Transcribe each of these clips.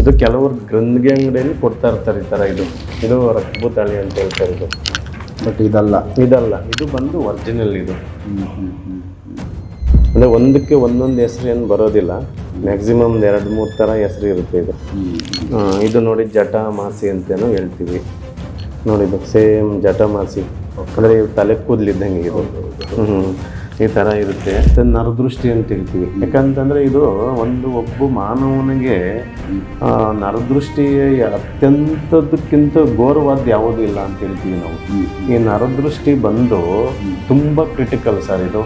ಇದು ಕೆಲವರು ಗಂದಿಗೆ ಅಂಗಡಿಯಲ್ಲಿ ಕೊಡ್ತಾ ಇರ್ತಾರೆ ಈ ಥರ ಇದು. ಇದು ರಕ್ತಭೂತಾಳಿ ಅಂತ ಹೇಳ್ತಾರೆ ಇದು. ಬಟ್ ಇದಲ್ಲ. ಇದಲ್ಲ. ಇದು ಬಂದು ಒರಿಜಿನಲ್ ಇದು. ಅಂದರೆ ಒಂದಕ್ಕೆ ಒಂದೊಂದು ಹೆಸರು ಏನು ಬರೋದಿಲ್ಲ. ಮ್ಯಾಕ್ಸಿಮಮ್ ಎರಡು ಮೂರು ಥರ ಹೆಸರು ಇರುತ್ತೆ ಇದು. ಇದು ನೋಡಿ ಜಟ ಮಾಸಿ ಅಂತೇನೋ ಹೇಳ್ತೀವಿ. ನೋಡಿ ಇದು ಸೇಮ್ ಜಟ ಮಾಸಿ. ಅಂದರೆ ತಲೆ ಕೂದಲಿದ್ದಂಗೆ ಇದು. ಹ್ಞೂ ಈ ಥರ ಇರುತ್ತೆ. ನರದೃಷ್ಟಿ ಅಂತ ಹೇಳ್ತೀವಿ. ಯಾಕಂತಂದರೆ ಇದು ಒಂದು ಒಬ್ಬ ಮಾನವನಿಗೆ ನರದೃಷ್ಟಿಯ ನರದೃಷ್ಟಿ ಅತ್ಯಂತದಕ್ಕಿಂತ ಘೋರವಾದ ಯಾವುದೂ ಇಲ್ಲ ಅಂತ ಹೇಳ್ತೀವಿ ನಾವು. ಈ ನರದೃಷ್ಟಿ ಬಂದು ತುಂಬ ಕ್ರಿಟಿಕಲ್ ಸರ್ ಇದು.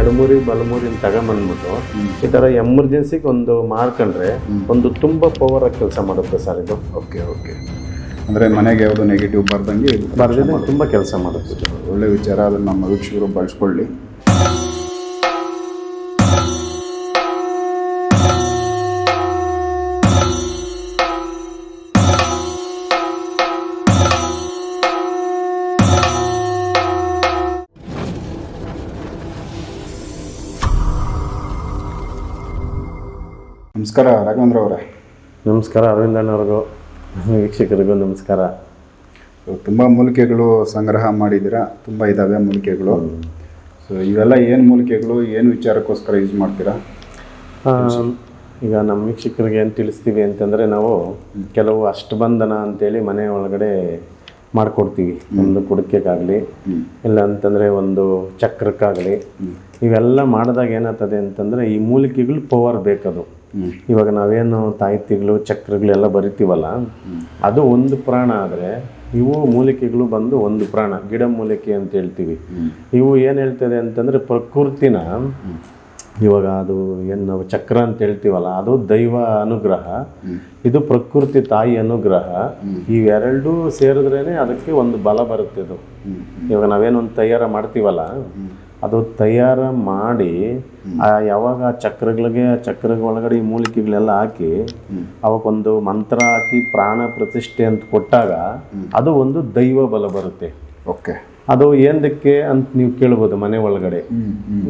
ಎಡಮೂರಿ ಬಲಮೂರಿ ಅಂತ ತಗೊಂಬಂದ್ಬಿಟ್ಟು ಈ ಥರ ಎಮರ್ಜೆನ್ಸಿಗೆ ಒಂದು ಮಾಡ್ಕೊಂಡ್ರೆ ಒಂದು ತುಂಬ ಪವರ್ ಆಗಿ ಕೆಲಸ ಮಾಡುತ್ತೆ ಸರ್ ಇದು. Okay okay. ಅಂದರೆ ಮನೆಗೆ ಯಾವುದು ನೆಗೆಟಿವ್ ಬರ್ದಂಗೆ ಬರ್ದಂಗೆ ಬರ್ದಿದ್ರೆ ತುಂಬ ಕೆಲಸ ಮಾಡುತ್ತೆ. ಒಳ್ಳೆ ವಿಚಾರ ಅದನ್ನು ನಮ್ಮ ವೀಕ್ಷಕರು ಬಳಸ್ಕೊಳ್ಳಿ. ನಮಸ್ಕಾರ ರಾಘವೇಂದ್ರ ಅವರೇ. ನಮಸ್ಕಾರ ಅರವಿಂದ ಅಣ್ಣವ್ರಿಗೂ ವೀಕ್ಷಕರಿಗೂ ನಮಸ್ಕಾರ. ತುಂಬ ಮೂಲಿಕೆಗಳು ಸಂಗ್ರಹ ಮಾಡಿದ್ದೀರಾ? ತುಂಬ ಇದ್ದಾವೆ ಮೂಲಿಕೆಗಳು. ಸೊ ಇವೆಲ್ಲ ಏನು ಮೂಲಿಕೆಗಳು? ಏನು ವಿಚಾರಕ್ಕೋಸ್ಕರ ಯೂಸ್ ಮಾಡ್ತೀರಾ? ಈಗ ನಮ್ಮ ವೀಕ್ಷಕರಿಗೆ ಏನು ತಿಳಿಸ್ತೀವಿ ಅಂತಂದರೆ ನಾವು ಕೆಲವು ಅಷ್ಟಬಂಧನ ಅಂತೇಳಿ ಮನೆ ಒಳಗಡೆ ಮಾಡಿಕೊಡ್ತೀವಿ. ಒಂದು ಕುಡಿಕೆಗಾಗಲಿ ಇಲ್ಲ ಅಂತಂದರೆ ಒಂದು ಚಕ್ರಕ್ಕಾಗಲಿ. ಇವೆಲ್ಲ ಮಾಡಿದಾಗ ಏನಾಗ್ತದೆ ಅಂತಂದರೆ ಈ ಮೂಲಿಕೆಗಳು ಪವರ್ ಬೇಕದು. ಇವಾಗ ನಾವೇನು ತಾಯ್ತಿಗಳು ಚಕ್ರಗಳೆಲ್ಲ ಬರಿತೀವಲ್ಲ, ಅದು ಒಂದು ಪ್ರಾಣ ಆದರೆ ಇವು ಮೂಲಿಕೆಗಳು ಬಂದು ಒಂದು ಪ್ರಾಣ, ಗಿಡ ಮೂಲಿಕೆ ಅಂತ ಹೇಳ್ತೀವಿ. ಇವು ಏನು ಹೇಳ್ತದೆ ಅಂತಂದರೆ ಪ್ರಕೃತಿನ ಇವಾಗ ಅದು ಏನು ನಾವು ಚಕ್ರ ಅಂತ ಹೇಳ್ತೀವಲ್ಲ, ಅದು ದೈವ ಅನುಗ್ರಹ, ಇದು ಪ್ರಕೃತಿ ತಾಯಿ ಅನುಗ್ರಹ ಇವೆರಡೂ ಸೇರಿದ್ರೇ ಅದಕ್ಕೆ ಒಂದು ಬಲ ಬರುತ್ತೆ ಅದು. ಇವಾಗ ನಾವೇನೊಂದು ತಯಾರ ಮಾಡ್ತೀವಲ್ಲ ಅದು ತಯಾರು ಮಾಡಿ ಆ ಯಾವಾಗ ಆ ಚಕ್ರಗಳಿಗೆ ಆ ಚಕ್ರಗಳ ಒಳಗಡೆ ಈ ಮೂಲಿಕೆಗಳೆಲ್ಲ ಹಾಕಿ ಅವಕ್ಕೊಂದು ಮಂತ್ರ ಹಾಕಿ ಪ್ರಾಣ ಪ್ರತಿಷ್ಠೆ ಅಂತ ಕೊಟ್ಟಾಗ ಅದು ಒಂದು ದೈವ ಬಲ ಬರುತ್ತೆ. ಓಕೆ. ಅದು ಏನಕ್ಕೆ ಅಂತ ನೀವು ಕೇಳ್ಬೋದು ಮನೆ ಒಳಗಡೆ.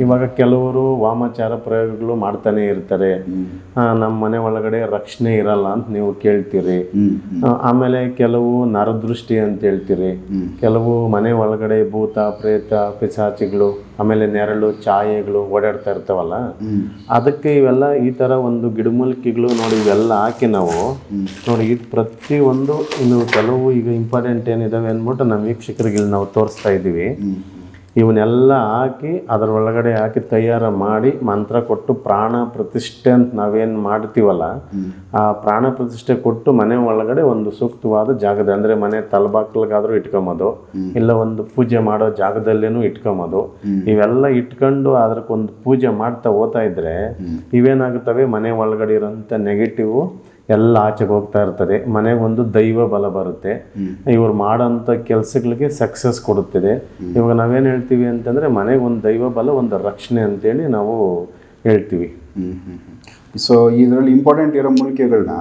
ಇವಾಗ ಕೆಲವರು ವಾಮಾಚಾರ ಪ್ರಯೋಗಗಳು ಮಾಡ್ತಾನೆ ಇರ್ತಾರೆ. ನಮ್ಮ ಮನೆ ಒಳಗಡೆ ರಕ್ಷಣೆ ಇರಲ್ಲ ಅಂತ ನೀವು ಕೇಳ್ತೀರಿ. ಆಮೇಲೆ ಕೆಲವು ನರದೃಷ್ಟಿ ಅಂತ ಹೇಳ್ತೀರಿ. ಕೆಲವು ಮನೆ ಒಳಗಡೆ ಭೂತ ಪ್ರೇತ ಪಿಸಾಚಿಗಳು ಆಮೇಲೆ ನೆರಳು ಛಾಯೆಗಳು ಓಡಾಡ್ತಾ ಇರ್ತಾವಲ್ಲ. ಅದಕ್ಕೆ ಇವೆಲ್ಲ ಈ ಥರ ಒಂದು ಗಿಡಮೂಲಿಕೆಗಳು ನೋಡಿ ಇವೆಲ್ಲ ಹಾಕಿ ನಾವು ನೋಡಿ ಇದು ಪ್ರತಿಯೊಂದು ಇನ್ನು ಕೆಲವು ಈಗ ಇಂಪಾರ್ಟೆಂಟ್ ಏನಿದಾವೆ ಅಂದ್ಬಿಟ್ಟು ನಮ್ಮ ವೀಕ್ಷಕರಿಗೆ ಇಲ್ಲಿ ನಾವು ತೋರಿಸ್ತಾ ಇದ್ದೀವಿ. ಇವನ್ನೆಲ್ಲ ಹಾಕಿ ಅದರ ಒಳಗಡೆ ಹಾಕಿ ತಯಾರ ಮಾಡಿ ಮಂತ್ರ ಕೊಟ್ಟು ಪ್ರಾಣ ಪ್ರತಿಷ್ಠೆ ಅಂತ ನಾವೇನು ಮಾಡ್ತೀವಲ್ಲ, ಆ ಪ್ರಾಣ ಪ್ರತಿಷ್ಠೆ ಕೊಟ್ಟು ಮನೆ ಒಳಗಡೆ ಒಂದು ಸೂಕ್ತವಾದ ಜಾಗದ, ಅಂದರೆ ಮನೆ ತಲಬಾಕ್ಲಿಗಾದರೂ ಇಟ್ಕೊಂಬೋದು ಇಲ್ಲ ಒಂದು ಪೂಜೆ ಮಾಡೋ ಜಾಗದಲ್ಲೇನೂ ಇಟ್ಕೊಂಬೋದು ಇವೆಲ್ಲ ಇಟ್ಕೊಂಡು ಅದಕ್ಕೊಂದು ಪೂಜೆ ಮಾಡ್ತಾ ಹೋಗ್ತಾ ಇದ್ರೆ, ಇವೇನಾಗುತ್ತವೆ? ಮನೆ ಒಳಗಡೆ ಇರೋಂಥ ನೆಗೆಟಿವ್ ಎಲ್ಲ ಆಚೆಗೆ ಹೋಗ್ತಾ ಇರ್ತದೆ. ಮನೆಗೆ ಒಂದು ದೈವ ಬಲ ಬರುತ್ತೆ. ಇವ್ರು ಮಾಡೋಂಥ ಕೆಲಸಗಳಿಗೆ ಸಕ್ಸಸ್ ಕೊಡುತ್ತದೆ. ಇವಾಗ ನಾವೇನು ಹೇಳ್ತೀವಿ ಅಂತಂದರೆ ಮನೆಗೆ ಒಂದು ದೈವ ಬಲ ಒಂದು ರಕ್ಷಣೆ ಅಂತೇಳಿ ನಾವು ಹೇಳ್ತೀವಿ. ಸೊ ಇದರಲ್ಲಿ ಇಂಪಾರ್ಟೆಂಟ್ ಇರೋ ಮೂಲಿಕೆಗಳನ್ನ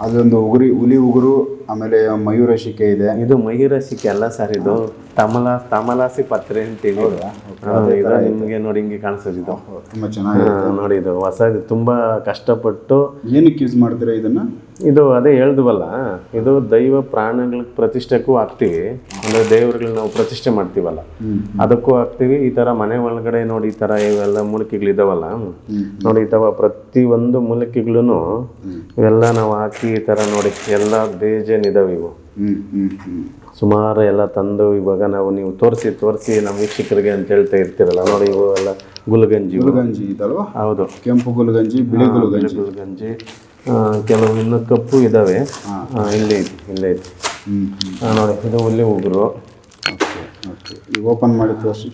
ಅದೊಂದು ಉಗುರಿ ಹುಲಿ ಉಗುರು ಆಮೇಲೆ ಮಯೂರಶಿಕೆ ಇದೆ. ಇದು ಮಯೂರಶಿಕೆ ಅಲ್ಲ ಸರ್ ಇದು ತಮಲ ತಮಲಾಸಿ ಪತ್ರೆ ಅಂತೀವಿ. ಹಾ, ಇದು ನಿಮಗೆ ನೋಡಿ ಹಿಂಗೆ ಕಾಣಿಸ್ತದೆ ಇದು. ತುಂಬಾ ಚೆನ್ನಾಗಿ ನೋಡಿ ಇದು ಹೊಸ ಇದು ತುಂಬಾ ಕಷ್ಟಪಟ್ಟು ಏನಕ್ಕೆ ಯೂಸ್ ಮಾಡ್ತೀರಾ ಇದನ್ನ? ಇದು ಅದೇ ಹೇಳ್ದವಲ್ಲ ಇದು ದೈವ ಪ್ರಾಣಗಳ ಪ್ರತಿಷ್ಠೆಗೂ ಹಾಕ್ತಿವಿ. ಅಂದ್ರೆ ದೇವ್ರುಗಳನ್ನ ನಾವು ಪ್ರತಿಷ್ಠೆ ಮಾಡ್ತೀವಲ್ಲ. ಅದಕ್ಕೂ ಹಾಕ್ತಿವಿ. ಈ ತರ ಮನೆ ಒಳಗಡೆ ನೋಡಿ ಈ ತರ ಇವೆಲ್ಲ ಮೂಲಿಕೆಗಳಿದಾವಲ್ಲ ನೋಡಿ ಈ ತರ ಪ್ರತಿ ಒಂದು ಮೂಲಿಕೆಗಳನ್ನು ಇವೆಲ್ಲ ನಾವು ಹಾಕಿ ಈ ತರ ನೋಡಿ. ಎಲ್ಲ ಬೇಜನ್ ಇದಾವೆ ಇವು? ಸುಮಾರು ಎಲ್ಲ ತಂದು ಇವಾಗ ನಾವು ನೀವು ತೋರಿಸಿ ತೋರಿಸಿ ನಮ್ಮ ವೀಕ್ಷಕರಿಗೆ ಅಂತ ಹೇಳ್ತಾ ಇರ್ತೀರಲ್ಲ ನೋಡಿ ಇವು ಎಲ್ಲ ಗುಲ್ಗಂಜಿ. ಗುಲ್ಗಂಜಿ ಇದಲ್ವಾ? ಹೌದು. ಕೆಂಪು ಗುಲ್ಗಂಜಿ ಬಿಳಿ ಗುಲ್ಗಂಜಿ. ಗುಲ್ಗಂಜಿ. ಕೆಲವು ಇನ್ನು ಕಪ್ಪು ಇದ್ದಾವೆ ಇಲ್ಲಿ ಇಲ್ಲೇ ಐತಿ ಇಲ್ಲೇ ನೋಡಿ ಇದು ಒಳ್ಳೆ ಉಗುರು. Okay okay. ಈಗ ಓಪನ್ ಮಾಡಿ ತೋರಿಸಿ.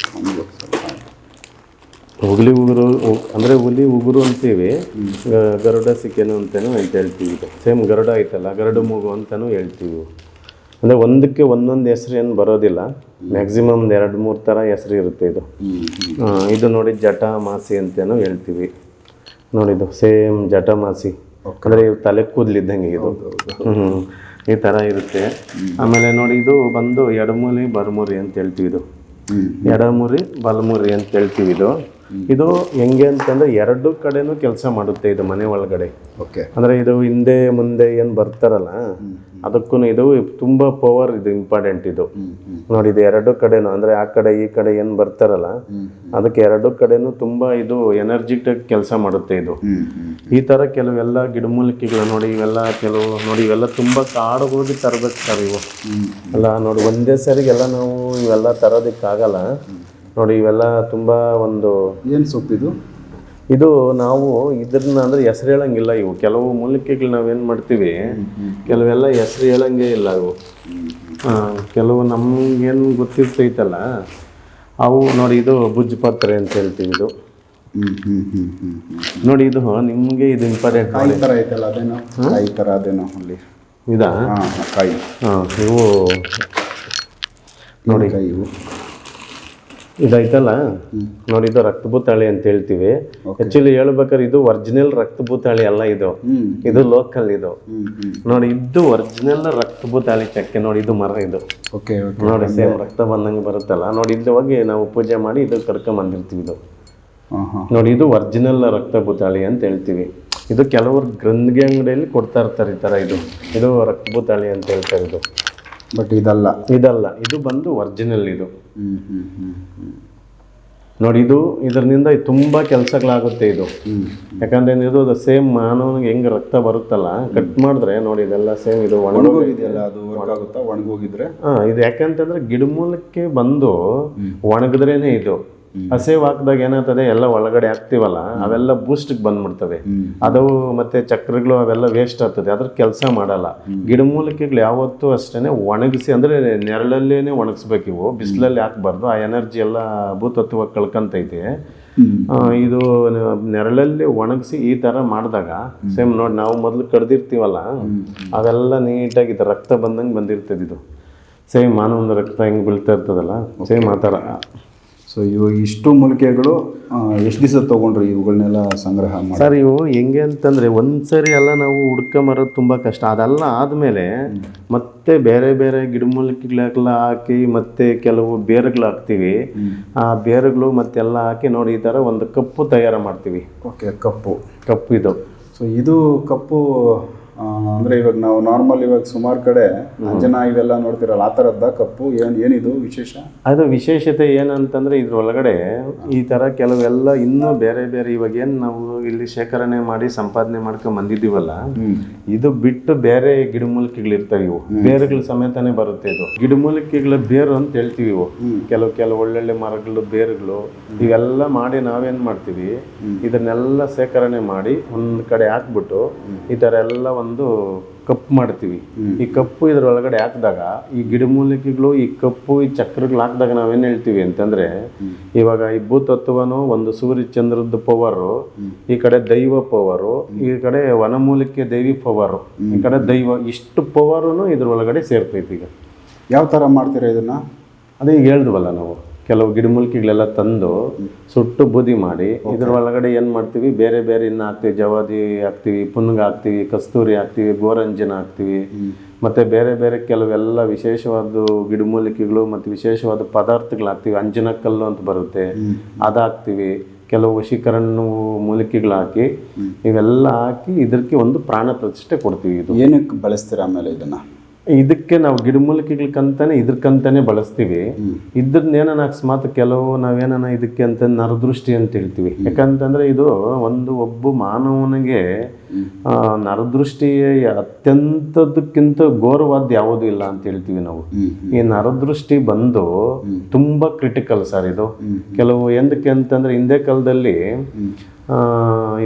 ಹುಲಿ ಉಗುರು ಅಂದ್ರೆ ಹುಲಿ ಉಗುರು ಅಂತೀವಿ. ಗರುಡ ಸಿಕ್ಕೇನು ಅಂತಾನು ಅಂತ ಹೇಳ್ತೀವಿ ಇದು ಸೇಮ್ ಗರುಡ ಐತಲ್ಲ ಗರುಡ ಮೂಗು ಅಂತಾನು ಹೇಳ್ತೀವಿ. ಅಂದ್ರೆ ಒಂದಕ್ಕೆ ಒಂದೊಂದು ಹೆಸರು ಏನು ಬರೋದಿಲ್ಲ. ಮ್ಯಾಕ್ಸಿಮಮ್ ಎರಡು ಮೂರು ಥರ ಹೆಸರು ಇರುತ್ತೆ ಇದು. ಇದು ನೋಡಿ ಜಟ ಮಾಸಿ ಅಂತೇನು ಹೇಳ್ತೀವಿ. ನೋಡಿದ್ದು ಸೇಮ್ ಜಟ ಮಾಸಿ. ಅಂದರೆ ಇವು ತಲೆ ಕೂದಲಿದ್ದಂಗೆ ಇದು. ಈ ಥರ ಇರುತ್ತೆ. ಆಮೇಲೆ ನೋಡಿ ಇದು ಬಂದು ಎಡಮೂಲಿ ಬರಮೂರಿ ಅಂತ ಹೇಳ್ತೀವಿ ಇದು. ಎಡಮುರಿ ಬಲಮುರಿ ಅಂತ ಹೇಳ್ತೀವಿ ಇದು. ಇದು ಹೆಂಗೆ ಅಂತಂದ್ರೆ ಎರಡು ಕಡೆನೂ ಕೆಲಸ ಮಾಡುತ್ತೆ ಇದು ಮನೆ ಒಳಗಡೆ. ಓಕೆ. ಅಂದ್ರೆ ಇದು ಹಿಂದೆ ಮುಂದೆ ಏನು ಬರ್ತಾರಲ್ಲ ಅದಕ್ಕೂ ಇದು ತುಂಬ ಪವರ್ ಇದು ಇಂಪಾರ್ಟೆಂಟ್ ಇದು. ನೋಡಿ ಇದು ಎರಡು ಕಡೆನೂ ಅಂದ್ರೆ ಆ ಕಡೆ ಈ ಕಡೆ ಏನು ಬರ್ತಾರಲ್ಲ ಅದಕ್ಕೆ ಎರಡು ಕಡೆನೂ ತುಂಬಾ ಇದು ಎನರ್ಜಿಟಿಕ್ ಕೆಲಸ ಮಾಡುತ್ತೆ ಇದು. ಈ ತರ ಕೆಲವೆಲ್ಲ ಗಿಡಮೂಲಿಕೆಗಳು ನೋಡಿ ಇವೆಲ್ಲ ಕೆಲವು ನೋಡಿ ಇವೆಲ್ಲ ತುಂಬಾ ಕಾಡು ಹೋಗಿ ತರಬೇಕು ಸರ್ ಇವು ಅಲ್ಲ ನೋಡಿ ಒಂದೇ ಸರಿಗೆಲ್ಲ ನಾವು ಇವೆಲ್ಲ ತರೋದಕ್ಕಾಗಲ್ಲ. ನೋಡಿ ಇವೆಲ್ಲ ತುಂಬ ಒಂದು ಏನು ಸೊಪ್ಪಿದು ಇದು? ನಾವು ಇದ್ರನ್ನ ಅಂದ್ರೆ ಹೆಸರು ಹೇಳಂಗಿಲ್ಲ ಇವು. ಕೆಲವು ಮೂಲಿಕೆಗಳು ನಾವೇನು ಮಾಡ್ತೀವಿ ಕೆಲವೆಲ್ಲ ಹೆಸರು ಹೇಳಂಗೆ ಇಲ್ಲ ಇವು. ಕೆಲವು ನಮಗೇನು ಗೊತ್ತಿರ್ತೈತಲ್ಲ ಅವು ನೋಡಿ ಇದು ಬುಜ್ಜು ಪತ್ರೆ ಅಂತ ಹೇಳ್ತೀವಿ ಇದು. ನೋಡಿ ಇದು ನಿಮಗೆ ಇದು ಇಂಪಾರ್ಟೆಂಟ್ ಕಾಯಿ ಥರ ಐತಲ್ಲ ಅದೇನೋ? ಕಾಯಿ ಥರ ಅದೇನೋ ಅಲ್ಲಿ. ಇದಾ? ಕಾಯಿ. ಹಾಂ ಇವು ನೋಡಿ. ಕಾಯಿ ಇವು? ಇದೈತಲ್ಲ ನೋಡಿ ಇದು ರಕ್ತಭೂತಾಳಿ ಅಂತ ಹೇಳ್ತೀವಿ. ಆಕ್ಚುಲಿ ಹೇಳ್ಬೇಕಾದ್ರೆ ಇದು ಒರಿಜಿನಲ್ ರಕ್ತಭೂತಾಳಿ ಅಲ್ಲ ಇದು. ಇದು ಲೋಕಲ್ ಇದು. ನೋಡಿ ಇದು ಒರಿಜಿನಲ್ ರಕ್ತಭೂತಾಳಿ ಚಕ್ಕೆ. ನೋಡಿ ಇದು ಮರ ಇದು. ನೋಡಿ ಸೇಮ್ ರಕ್ತ ಬಂದಂಗೆ ಬರುತ್ತಲ್ಲ. ನೋಡಿ ಇದು ಹೋಗಿ ನಾವು ಪೂಜೆ ಮಾಡಿ ಇದು ಕರ್ಕೊಂಬಂದಿರ್ತೀವಿ ಇದು. ಹಾಂ ಹಾಂ ನೋಡಿ ಇದು ಒರಿಜಿನಲ್ ರಕ್ತಭೂತಾಳಿ ಅಂತ ಹೇಳ್ತೀವಿ. ಇದು ಕೆಲವರು ಗ್ರಂಥಿ ಅಂಗಡಿಯಲ್ಲಿ ಕೊಡ್ತಾ ಇರ್ತಾರೆ ಈ ಥರ ಇದು. ಇದು ರಕ್ತಭೂತಾಳಿ ಅಂತ ಹೇಳ್ತಾರೆ ಇದು. ಬಟ್ ಇದಲ್ಲ. ಇದಲ್ಲ. ಇದು ಬಂದು ಒರಿಜಿನಲ್ ಇದು. ನೋಡಿ ಇದು ಇದರಿಂದ ತುಂಬ ಕೆಲಸಗಳಾಗುತ್ತೆ ಇದು. ಯಾಕಂದ್ರೆ ಇದು ಸೇಮ್ ಮಾನವನಿಗೆ ಹೆಂಗ್ ರಕ್ತ ಬರುತ್ತಲ್ಲ ಕಟ್ ಮಾಡಿದ್ರೆ ನೋಡಿ ಇದೆಲ್ಲ ಸೇಮ್ ಇದು ಒಣಗ ಒಣಗೋಗಿದೆಯಲ್ಲ ಅದು ಆಗುತ್ತಾ? ಒಣಗೋಗಿದ್ರೆ? ಹಾ ಇದು ಯಾಕಂತಂದ್ರೆ ಗಿಡಮೂಲಕ್ಕೆ ಬಂದು ಒಣಗಿದ್ರೇನೆ ಇದು. ಹಸೇವ್ ಹಾಕಿದಾಗ ಏನಾಗ್ತದೆ ಎಲ್ಲ ಒಳಗಡೆ ಹಾಕ್ತಿವಲ್ಲ ಅವೆಲ್ಲ ಬೂಸ್ಟ್ಗೆ ಬಂದ್ಬಿಡ್ತವೆ. ಅದು ಮತ್ತೆ ಚಕ್ರಗಳು ಅವೆಲ್ಲ ವೇಸ್ಟ್ ಆಗ್ತದೆ ಅದ್ರ ಕೆಲಸ ಮಾಡಲ್ಲ. ಗಿಡಮೂಲಿಕೆಗಳು ಯಾವತ್ತೂ ಅಷ್ಟೇ ಒಣಗಿಸಿ ಅಂದ್ರೆ ನೆರಳಲ್ಲೇನೆ ಒಣಗಿಸ್ಬೇಕು ಇವು. ಬಿಸಿಲಲ್ಲಿ ಹಾಕ್ಬಾರ್ದು ಆ ಎನರ್ಜಿ ಎಲ್ಲ ಭೂತತ್ವ ಕಳ್ಕೊಂತೈತೆ. ಇದು ನೆರಳಲ್ಲಿ ಒಣಗಿಸಿ ಈ ಥರ ಮಾಡಿದಾಗ ಸೇಮ್ ನೋಡಿ ನಾವು ಮೊದಲು ಕಡ್ದಿರ್ತೀವಲ್ಲ ಅವೆಲ್ಲ ನೀಟಾಗಿ ಇದು ರಕ್ತ ಬಂದಂಗೆ ಬಂದಿರ್ತದೆ ಇದು. ಸೇಮ್ ಮಾನವನ ರಕ್ತ ಹೆಂಗೆ ಬೀಳ್ತಾ ಇರ್ತದಲ್ಲ ಸೇಮ್ ಆ ಥರ ಸೊ ಇವಾಗ ಇಷ್ಟು ಮೂಲಿಕೆಗಳು ಎಷ್ಟು ದಿವಸ ತೊಗೊಂಡ್ರಿ ಇವುಗಳನ್ನೆಲ್ಲ ಸಂಗ್ರಹ ಮಾಡಿ? ಸರ್ ಇವು ಹೆಂಗೆ ಅಂತಂದ್ರೆ ಒಂದ್ಸರಿ ಎಲ್ಲ ನಾವು ಹುಡ್ಕೊಂಬರೋದು ತುಂಬ ಕಷ್ಟ. ಅದೆಲ್ಲ ಆದಮೇಲೆ ಮತ್ತೆ ಬೇರೆ ಬೇರೆ ಗಿಡಮೂಲಿಕೆಗಳೆಲ್ಲ ಹಾಕಿ ಮತ್ತೆ ಕೆಲವು ಬೇರುಗಳು ಹಾಕ್ತೀವಿ. ಆ ಬೇರುಗಳು ಮತ್ತೆಲ್ಲ ಹಾಕಿ ನೋಡಿ ಈ ಥರ ಒಂದು ಕಪ್ಪು ತಯಾರು ಮಾಡ್ತೀವಿ. ಓಕೆ ಕಪ್ಪು. ಕಪ್ಪು ಇದು. ಸೊ ಇದು ಕಪ್ಪು ಅಂದ್ರೆ ಇವಾಗ ನಾವು ನಾರ್ಮಲ್ ಇವಾಗ ಸುಮಾರು ಕಡೆ ಅಂಜನ ಇವೆಲ್ಲ ನೋಡ್ತಿರಲ್ಲ ಆ ತರದ್ದ ಕಪ್ಪು ಏನು ಏನಿದು ವಿಶೇಷ? ಅದು ವಿಶೇಷತೆ ಏನಂತಂದ್ರೆ ಇದ್ರೊಳಗಡೆ ಈ ತರ ಕೆಲವೆಲ್ಲ ಇನ್ನೂ ಬೇರೆ ಬೇರೆ ಇವಾಗ ಏನು ನಾವು ಇಲ್ಲಿ ಶೇಖರಣೆ ಮಾಡಿ ಸಂಪಾದನೆ ಮಾಡ್ಕೊಂಡ್ ಬಂದಿದ್ದೀವಲ್ಲ ಇದು ಬಿಟ್ಟು ಬೇರೆ ಗಿಡಮೂಲಿಕೆಗಳು ಇರ್ತವೆ ಇವು. ಬೇರುಗಳ ಸಮೇತನೇ ಬರುತ್ತೆ ಇದು. ಗಿಡಮೂಲಿಕೆಗಳ ಬೇರು ಅಂತ ಹೇಳ್ತೀವಿ ಇವು. ಕೆಲವು ಕೆಲವು ಒಳ್ಳೊಳ್ಳೆ ಮರಗಳು ಬೇರುಗಳು ಇವೆಲ್ಲ ಮಾಡಿ ನಾವೇನ್ ಮಾಡ್ತೀವಿ ಇದನ್ನೆಲ್ಲ ಶೇಖರಣೆ ಮಾಡಿ ಒಂದ್ ಕಡೆ ಹಾಕ್ಬಿಟ್ಟು ಈ ತರ ಎಲ್ಲ ಒಂದು ಕಪ್ಪು ಮಾಡ್ತೀವಿ. ಈ ಕಪ್ಪು ಇದ್ರೊಳಗಡೆ ಹಾಕಿದಾಗ ಈ ಗಿಡಮೂಲಿಕೆಗಳು ಈ ಕಪ್ಪು ಈ ಚಕ್ರಗಳು ಹಾಕಿದಾಗ ನಾವೇನು ಹೇಳ್ತೀವಿ ಅಂತಂದ್ರೆ ಇವಾಗ ಈ ಭೂತತ್ವನು ಒಂದು ಸೂರ್ಯ ಚಂದ್ರದ ಪವರು ಈ ಕಡೆ ದೈವ ಪವರು ಈ ಕಡೆ ವನಮೂಲಿಕೆ ದೈವಿ ಪವರು ಈ ಕಡೆ ದೈವ ಇಷ್ಟು ಪವರುನು ಇದ್ರೊಳಗಡೆ ಸೇರ್ತೈತಿ ಈಗ. ಯಾವ ಥರ ಮಾಡ್ತೀರಾ ಇದನ್ನ? ಅದೇ ಈಗ ಹೇಳಿದ್ವಲ್ಲ ನಾವು. ಕೆಲವು ಗಿಡಮೂಲಿಕೆಗಳೆಲ್ಲ ತಂದು ಸುಟ್ಟು ಬೂದಿ ಮಾಡಿ ಇದ್ರ ಒಳಗಡೆ ಏನು ಮಾಡ್ತೀವಿ? ಬೇರೆ ಬೇರೆ ಇನ್ನು ಹಾಕ್ತೀವಿ. ಜವಾದಿ ಹಾಕ್ತೀವಿ ಪುನ್ಗ ಹಾಕ್ತೀವಿ ಕಸ್ತೂರಿ ಹಾಕ್ತೀವಿ ಗೋರಂಜನ ಹಾಕ್ತೀವಿ. ಮತ್ತೆ ಬೇರೆ ಬೇರೆ ಕೆಲವೆಲ್ಲ ವಿಶೇಷವಾದ ಗಿಡಮೂಲಿಕೆಗಳು ಮತ್ತು ವಿಶೇಷವಾದ ಪದಾರ್ಥಗಳು ಹಾಕ್ತೀವಿ. ಅಂಜನಕಲ್ಲು ಅಂತ ಬರುತ್ತೆ. ಅದು ಹಾಕ್ತೀವಿ. ಕೆಲವು ವಶೀಕರಣ ಮೂಲಿಕೆಗಳು ಹಾಕಿ ಇವೆಲ್ಲ ಹಾಕಿ ಇದಕ್ಕೆ ಒಂದು ಪ್ರಾಣ ಪ್ರತಿಷ್ಠೆ ಕೊಡ್ತೀವಿ ಇದು. ಏನಕ್ಕೆ ಬಳಸ್ತೀರಾ ಆಮೇಲೆ ಇದನ್ನ? ಇದಕ್ಕೆ ನಾವು ಗಿಡಮೂಲಿಕೆಗಳಕ್ಕಂತಾನೆ ಇದಕ್ಕಂತಾನೆ ಬಳಸ್ತೀವಿ. ಇದ್ರನ್ನೇನ ಅಕಸ್ಮಾತ್ ಕೆಲವು ನಾವೇನ ಇದಕ್ಕೆ ಅಂತ ನರದೃಷ್ಟಿ ಅಂತ ಹೇಳ್ತೀವಿ ಯಾಕಂತಂದ್ರೆ ಇದು ಒಂದು ಒಬ್ಬ ಮಾನವನಿಗೆ ನರದೃಷ್ಟಿಯ ನರದೃಷ್ಟಿ ಅತ್ಯಂತದಕ್ಕಿಂತ ಘೋರವಾದ ಯಾವುದೂ ಇಲ್ಲ ಅಂತ ಹೇಳ್ತೀವಿ ನಾವು ಈ ನರದೃಷ್ಟಿ ಬಂದು ತುಂಬಾ ಕ್ರಿಟಿಕಲ್ ಸರ್ ಇದು. ಕೆಲವು ಎಂದಕ್ಕೆ ಅಂತಂದ್ರೆ ಹಿಂದೆ ಕಾಲದಲ್ಲಿ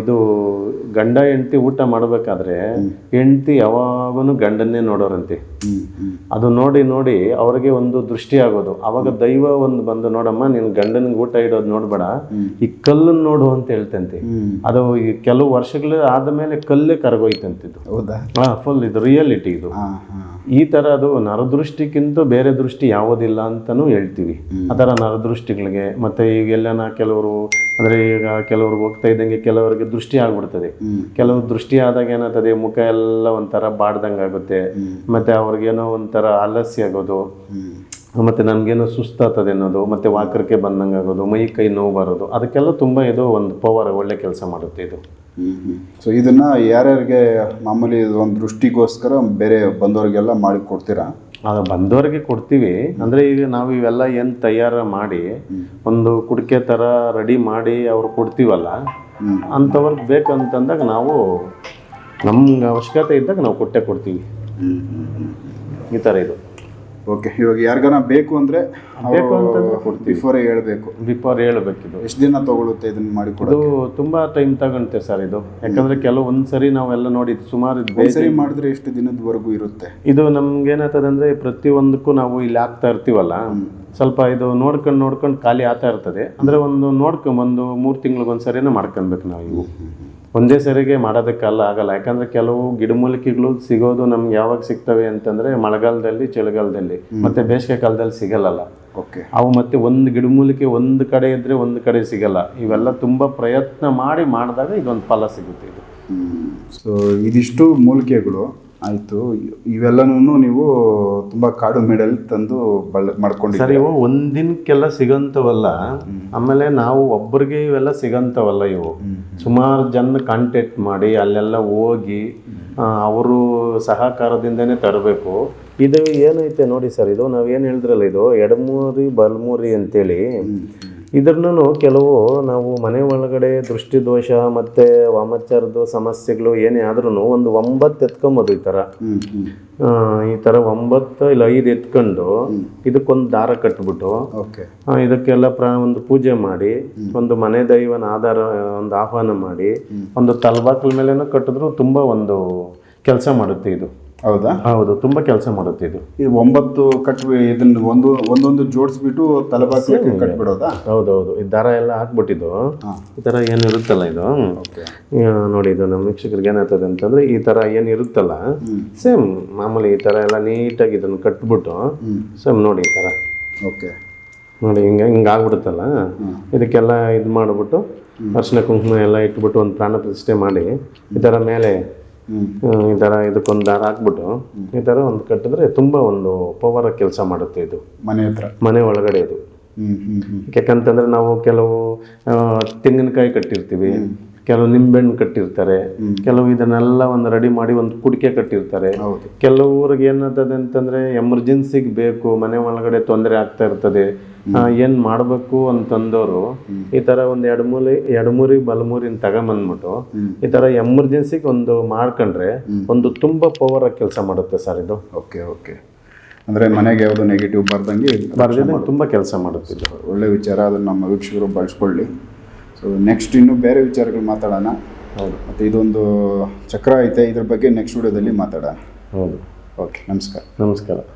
ಇದು ಗಂಡ ಹೆಂಡತಿ ಊಟ ಮಾಡಬೇಕಾದ್ರೆ ಹೆಂಡತಿ ಯಾವಾಗೂ ಗಂಡನ್ನೇ ನೋಡೋರಂತೆ. ಅದು ನೋಡಿ ನೋಡಿ ಅವ್ರಿಗೆ ಒಂದು ದೃಷ್ಟಿ ಆಗೋದು. ಅವಾಗ ದೈವ ಒಂದು ಬಂದು ನೋಡಮ್ಮ ನೀನು ಗಂಡನಿಗೆ ಊಟ ಇಡೋದು ನೋಡ್ಬೇಡ. ಈ ಕಲ್ಲನ್ನು ನೋಡು ಅಂತ ಹೇಳ್ತಂತೆ. ಅದು ಈ ಕೆಲವು ವರ್ಷಗಳ ಆದಮೇಲೆ ಕಲ್ಲೇ ಕರಗೋಯ್ತಂತಿದ್ದು. ಹೌದಾ? ಹಾ ಫುಲ್ ಇದು ರಿಯಾಲಿಟಿ ಇದು. ಈ ತರ ಅದು ನರದೃಷ್ಟಿಗಿಂತ ಬೇರೆ ದೃಷ್ಟಿ ಯಾವುದಿಲ್ಲ ಅಂತಾನೂ ಹೇಳ್ತೀವಿ. ಆ ಥರ ನರದೃಷ್ಟಿಗಳಿಗೆ ಮತ್ತೆ ಈಗೆಲ್ಲ ಕೆಲವರು ಅಂದ್ರೆ ಈಗ ಕೆಲವ್ರಿಗೆ ಹೋಗ್ತಾ ಇದ್ದಂಗೆ ಕೆಲವರಿಗೆ ದೃಷ್ಟಿ ಆಗ್ಬಿಡ್ತದೆ. ಕೆಲವು ದೃಷ್ಟಿ ಆದಾಗ ಏನಾಗ್ತದೆ ಮುಖ ಎಲ್ಲ ಒಂಥರ ಬಾಡ್ದಂಗೆ ಆಗುತ್ತೆ. ಮತ್ತೆ ಅವ್ರಿಗೇನೋ ಒಂಥರ ಆಲಸ್ಯ ಆಗೋದು. ಮತ್ತೆ ನಮಗೇನೋ ಸುಸ್ತಾಗ್ತದೆ ಅನ್ನೋದು ಮತ್ತೆ ವಾಕರಿಕೆ ಬಂದಂಗೆ ಆಗೋದು ಮೈ ಕೈ ನೋವು ಬರೋದು ಅದಕ್ಕೆಲ್ಲ ತುಂಬ ಇದು ಒಂದು ಪವರ್ ಒಳ್ಳೆ ಕೆಲಸ ಮಾಡುತ್ತೆ ಇದು. ಸೊ ಇದನ್ನ ಯಾರ್ಯಾರಿಗೆ ಮಾಮೂಲಿ ಒಂದು ದೃಷ್ಟಿಗೋಸ್ಕರ ಬೇರೆ ಬಂದವರಿಗೆಲ್ಲ ಮಾಡಿ ಕೊಡ್ತೀರಾ ಅದು ಬಂದವರಿಗೆ ಕೊಡ್ತೀವಿ. ಅಂದರೆ ಈಗ ನಾವು ಇವೆಲ್ಲ ಏನು ತಯಾರು ಮಾಡಿ ಒಂದು ಕುಡಿಕೆ ಥರ ರೆಡಿ ಮಾಡಿ ಅವ್ರು ಕೊಡ್ತೀವಲ್ಲ. ಅಂಥವ್ರಿಗೆ ಬೇಕಂತಂದಾಗ ನಾವು ನಮ್ಗೆ ಅವಶ್ಯಕತೆ ಇದ್ದಾಗ ನಾವು ಕೊಟ್ಟೆ ಕೊಡ್ತೀವಿ. ಈ ಥರ ಇದು. ಓಕೆ ಇವಾಗ ಯಾರಿಗಾನ ಬೇಕು ಅಂದ್ರೆ ಬೇಕು ಅಂತಂದ್ರೆ ಕೊಡ್ತೀವಿ. ಹೇಳಬೇಕು ಹೇಳ್ಬೇಕು. ಬಿಫೋರ್ ಹೇಳ್ಬೇಕಿದು. ಎಷ್ಟು ದಿನ ತಗೊಳುತ್ತೆ ಇದನ್ನ ಮಾಡಿ ಇದು ಕೊಡೋದು ತುಂಬ ಟೈಮ್ ತಗೊಂತೆ ಸರ್ ಇದು. ಯಾಕಂದ್ರೆ ಕೆಲವು ಒಂದು ಸರಿ ನಾವೆಲ್ಲ ನೋಡಿ ಸುಮಾರು ಇದು ಒಂದ್ಸರಿ ಮಾಡಿದ್ರೆ ಎಷ್ಟು ದಿನದವರೆಗೂ ಇರುತ್ತೆ? ಇದು ನಮ್ಗೆ ಏನಾಗ್ತದೆ ಅಂದರೆ ಪ್ರತಿಯೊಂದಕ್ಕೂ ನಾವು ಇಲ್ಲಿ ಹಾಕ್ತಾ ಇರ್ತೀವಲ್ಲ? ಸ್ವಲ್ಪ ಇದು ನೋಡ್ಕೊಂಡು ನೋಡ್ಕೊಂಡು ಖಾಲಿ ಆಗ್ತಾ ಇರ್ತದೆ. ಅಂದ್ರೆ ಒಂದು ನೋಡ್ಕೊಂಡು ಒಂದು ಮೂರು ತಿಂಗಳಿಗೆ ಒಂದ್ಸರಿನ ಮಾಡ್ಕೊಬೇಕು ನಾವು ಇವು. ಒಂದೇ ಸರಿಗೆ ಮಾಡೋದಕ್ಕೆಲ್ಲ ಆಗಲ್ಲ. ಯಾಕಂದರೆ ಕೆಲವು ಗಿಡಮೂಲಿಕೆಗಳು ಸಿಗೋದು ನಮ್ಗೆ ಯಾವಾಗ ಸಿಗ್ತವೆ ಅಂತಂದರೆ ಮಳೆಗಾಲದಲ್ಲಿ ಚಳಿಗಾಲದಲ್ಲಿ. ಮತ್ತು ಬೇಸಿಗೆ ಕಾಲದಲ್ಲಿ ಸಿಗಲ್ಲ ಓಕೆ. ಅವು ಮತ್ತೆ ಒಂದು ಗಿಡಮೂಲಿಕೆ ಒಂದು ಕಡೆ ಇದ್ದರೆ ಒಂದು ಕಡೆ ಸಿಗಲ್ಲ. ಇವೆಲ್ಲ ತುಂಬ ಪ್ರಯತ್ನ ಮಾಡಿ ಮಾಡಿದಾಗ ಇದೊಂದು ಫಲ ಸಿಗುತ್ತೆ ಇದು. ಸೊ ಇದಿಷ್ಟು ಮೂಲಿಕೆಗಳು. ಆಯಿತು. ಇವೆಲ್ಲನೂ ನೀವು ತುಂಬ ಕಾಡು ಮೇಡಲ್ ತಂದು ಬಳ ಮಾಡ್ಕೊಂಡಿದ್ದೀರಿ? ಸರ್ ಇವು ಒಂದಿನಕ್ಕೆಲ್ಲ ಸಿಗಂತವಲ್ಲ. ಆಮೇಲೆ ನಾವು ಒಬ್ಬರಿಗೆ ಇವೆಲ್ಲ ಸಿಗಂತವಲ್ಲ ಇವು. ಸುಮಾರು ಜನ ಕಾಂಟ್ಯಾಕ್ಟ್ ಮಾಡಿ ಅಲ್ಲೆಲ್ಲ ಹೋಗಿ ಅವರು ಸಹಕಾರದಿಂದನೇ ತರಬೇಕು. ಇದು ಏನೈತೆ ನೋಡಿ ಸರ್ ಇದು ನಾವೇನು ಹೇಳಿದ್ರಲ್ಲ ಇದು ಎಡಮೂರಿ ಬಲಮೂರಿ ಅಂತೇಳಿ. ಇದ್ರನ್ನೂ ಕೆಲವು ನಾವು ಮನೆ ಒಳಗಡೆ ದೃಷ್ಟಿದೋಷ ಮತ್ತು ವಾಮಾಚಾರದ ಸಮಸ್ಯೆಗಳು ಏನೇ ಆದ್ರೂ ಒಂದು ಒಂಬತ್ತು ಎತ್ಕೊಂಬೋದು ಈ ಥರ. ಈ ಥರ ಒಂಬತ್ತು ಇಲ್ಲ ಐದು ಎತ್ಕೊಂಡು ಇದಕ್ಕೊಂದು ದಾರ ಕಟ್ಬಿಟ್ಟು ಓಕೆ. ಇದಕ್ಕೆಲ್ಲ ಪ್ರ ಒಂದು ಪೂಜೆ ಮಾಡಿ ಒಂದು ಮನೆ ದೈವನ ಆಧಾರ ಒಂದು ಆಹ್ವಾನ ಮಾಡಿ ಒಂದು ತಲ್ಬಾಕಲ್ ಮೇಲೆನೂ ಕಟ್ಟಿದ್ರು ತುಂಬ ಒಂದು ಕೆಲಸ ಮಾಡುತ್ತೆ ಇದು. ಹೌದಾ? ಹೌದು ತುಂಬ ಕೆಲಸ ಮಾಡುತ್ತೆ ಇದು. ಈ ಒಂಬತ್ತು ಕಟ್ಬಿ ಇದನ್ನ ಒಂದು ಒಂದೊಂದು ಜೋಡಿಸ್ಬಿಟ್ಟು ಬಿಡೋದಾ ಕಟ್ಬಿಡೋದಾ? ಹೌದೌದು ಈ ದಾರ ಎಲ್ಲ ಹಾಕ್ಬಿಟ್ಟಿದ್ದು. ಈ ಥರ ಏನಿರುತ್ತಲ್ಲ ಇದು? ಓಕೆ. ನೋಡಿ ಇದು ನಮ್ಮ ವೀಕ್ಷಕರಿಗೆ ಏನಾಗ್ತದೆ ಅಂತಂದ್ರೆ ಈ ಥರ ಏನಿರುತ್ತಲ್ಲ ಸೇಮ್ ಮಾಮೂಲಿ ಈ ಥರ ಎಲ್ಲ ನೀಟಾಗಿ ಇದನ್ನು ಕಟ್ಬಿಟ್ಟು ಸೇಮ್ ನೋಡಿ ಈ ಥರ ಓಕೆ. ನೋಡಿ ಹಿಂಗೆ ಹಿಂಗೆ ಆಗ್ಬಿಡುತ್ತಲ್ಲ? ಇದಕ್ಕೆಲ್ಲ ಇದು ಮಾಡಿಬಿಟ್ಟು ಅರ್ಶಿನ ಕುಂಕುಮ ಎಲ್ಲ ಇಟ್ಬಿಟ್ಟು ಒಂದು ಪ್ರಾಣ ಪ್ರತಿಷ್ಠೆ ಮಾಡಿ ಈ ಥರ ಮೇಲೆ ಈ ಥರ ಇದಕ್ಕೊಂದು ದಾರ ಹಾಕ್ಬಿಟ್ಟು ಈ ತರ ಒಂದು ಕಟ್ಟಿದ್ರೆ ತುಂಬಾ ಒಂದು ಪವರ್ ಕೆಲಸ ಮಾಡುತ್ತೆ ಇದು. ಮನೆ ಹತ್ರ. ಮನೆ ಒಳಗಡೆ ಇದು ಯಾಕಂತಂದ್ರೆ ನಾವು ಕೆಲವು ತೆಂಗಿನಕಾಯಿ ಕಟ್ಟಿರ್ತೀವಿ ಕೆಲವು ನಿಂಬೆಹಣ್ಣು ಕಟ್ಟಿರ್ತಾರೆ ಕೆಲವು ಇದನ್ನೆಲ್ಲ ಒಂದು ರೆಡಿ ಮಾಡಿ ಒಂದು ಕುಡಿಕೆ ಕಟ್ಟಿರ್ತಾರೆ. ಹೌದು. ಕೆಲವ್ರಿಗೆ ಏನಾಗ್ತದೆ ಅಂತಂದ್ರೆ ಎಮರ್ಜೆನ್ಸಿಗೆ ಬೇಕು ಮನೆ ಒಳಗಡೆ ತೊಂದರೆ ಆಗ್ತಾ ಇರ್ತದೆ. ಏನ್ ಮಾಡ್ಬೇಕು ಅಂತಂದವರು ಈ ತರ ಒಂದು ಎಡಮೂಲಿ ಎಡಮೂರಿ ಬಲಮೂರಿನ ತಗೊಂಬಂದ್ಬಿಟ್ಟು ಈ ತರ ಎಮರ್ಜೆನ್ಸಿಗೆ ಒಂದು ಮಾಡ್ಕೊಂಡ್ರೆ ಒಂದು ತುಂಬಾ ಪವರ್ ಆಗಿ ಕೆಲಸ ಮಾಡುತ್ತೆ ಸರ್ ಇದು. Okay okay. ಅಂದರೆ ಮನೆಗೆ ಯಾವುದು ನೆಗೆಟಿವ್ ಬರ್ದಂಗೆ ಬರ್ದಿದ್ದಂಗೆ ತುಂಬಾ ಕೆಲಸ ಮಾಡುತ್ತೆ ಇದು. ಒಳ್ಳೆ ವಿಚಾರ ಅದನ್ನ ನಮ್ಮ ವೀಕ್ಷಕರು ಬಳಸ್ಕೊಳ್ಳಿ. ಸೊ ನೆಕ್ಸ್ಟ್ ಇನ್ನು ಬೇರೆ ವಿಚಾರಗಳು ಮಾತಾಡೋಣ. ಹೌದು. ಮತ್ತೆ ಇದೊಂದು ಚಕ್ರ ಐತೆ ಇದ್ರ ಬಗ್ಗೆ ನೆಕ್ಸ್ಟ್ ವಿಡಿಯೋದಲ್ಲಿ ಮಾತಾಡೋಣ. ಹೌದು. ಓಕೆ ನಮಸ್ಕಾರ. ನಮಸ್ಕಾರ.